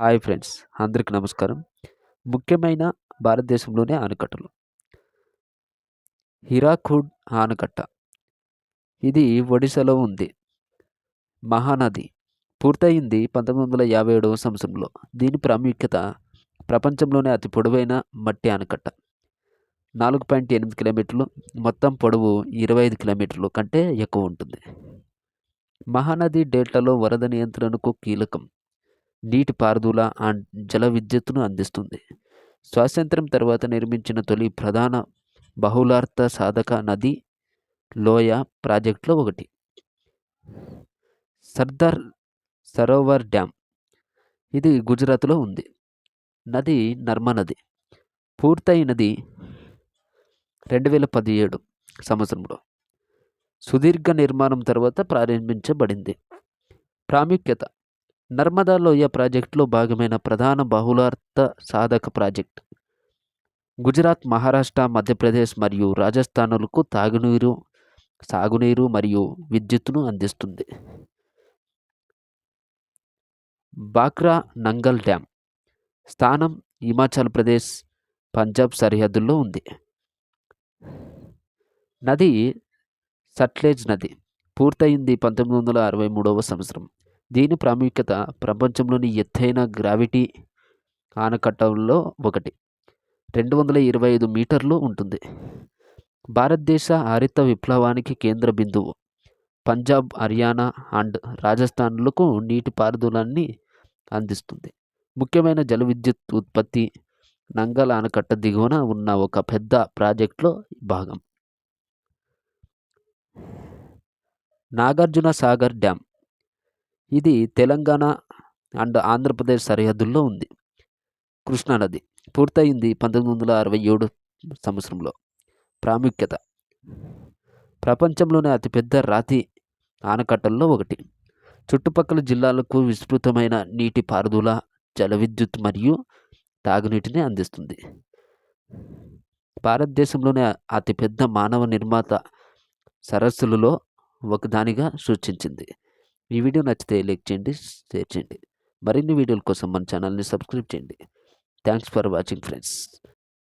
Hi friends అందరికీ నమస్కారం. ముఖ్యమైన భారతదేశంలోనే ఆనకట్టలు. హిరాకుడ్ ఆనకట్ట. ఇది ఒడిశాలో ఉంది. మహానది. పూర్తయింది పంతొమ్మిది వందల యాభై ఏడవ సంవత్సరంలో. దీని ప్రాముఖ్యత ప్రపంచంలోనే అతి పొడవైన మట్టి ఆనకట్ట. నాలుగు పాయింట్ ఎనిమిది కిలోమీటర్లు. మొత్తం పొడవు ఇరవై ఐదు కిలోమీటర్లు కంటే ఎక్కువ ఉంటుంది. మహానది డెల్టాలో వరద నియంత్రణకు కీలకం. నీటి పారుదల అండ్ జల విద్యుత్తును అందిస్తుంది. స్వాతంత్రం తర్వాత నిర్మించిన తొలి ప్రధాన బహుళార్థ సాధక నది లోయ ప్రాజెక్టులో ఒకటి. సర్దార్ సరోవర్ డ్యామ్. ఇది గుజరాత్లో ఉంది. నది నర్మ నది. పూర్తయినది రెండు వేల పదిహేడు సంవత్సరంలో. సుదీర్ఘ నిర్మాణం తర్వాత ప్రారంభించబడింది. ప్రాముఖ్యత నర్మదా లోయ ప్రాజెక్టులో భాగమైన ప్రధాన బహుళార్థ సాధక ప్రాజెక్ట్? గుజరాత్ మహారాష్ట్ర మధ్యప్రదేశ్ మరియు రాజస్థానులకు తాగునీరు సాగునీరు మరియు విద్యుత్తును అందిస్తుంది. బాక్రా నంగల్ డ్యామ్ స్థానం హిమాచల్ ప్రదేశ్ పంజాబ్ సరిహద్దుల్లో ఉంది. నది సట్లేజ్ నది పూర్తయింది పంతొమ్మిది వందల అరవై మూడవ సంవత్సరం. దీని ప్రాముఖ్యత ప్రపంచంలోని ఎత్తైన గ్రావిటీ ఆనకట్టల్లో ఒకటి. రెండు వందల ఇరవై ఐదు మీటర్లు ఉంటుంది. భారతదేశ హరిత విప్లవానికి కేంద్ర బిందువు. పంజాబ్ హర్యానా అండ్ రాజస్థాన్లకు నీటిపారుదలాన్ని అందిస్తుంది. ముఖ్యమైన జల విద్యుత్ ఉత్పత్తి నంగల్ ఆనకట్ట దిగువన ఉన్న ఒక పెద్ద ప్రాజెక్టులో భాగం. నాగార్జున సాగర్ డ్యామ్ ఇది తెలంగాణ అండ్ ఆంధ్రప్రదేశ్ సరిహద్దుల్లో ఉంది. కృష్ణానది పూర్తయింది పంతొమ్మిది వందల అరవై ఏడు సంవత్సరంలో. ప్రాముఖ్యత. ప్రపంచంలోనే అతిపెద్ద రాతి ఆనకట్టల్లో ఒకటి. చుట్టుపక్కల జిల్లాలకు విస్తృతమైన నీటి పారుదల జల విద్యుత్ మరియు తాగునీటిని అందిస్తుంది. భారతదేశంలోనే అతిపెద్ద మానవ నిర్మాత సరస్సులలో ఒకదానిగా సూచించింది. ఈ వీడియో నచ్చితే లైక్ చేయండి షేర్ చేయండి. మరిన్ని వీడియోల కోసం మన ఛానల్ని సబ్స్క్రైబ్ చేయండి. Thanks for watching friends.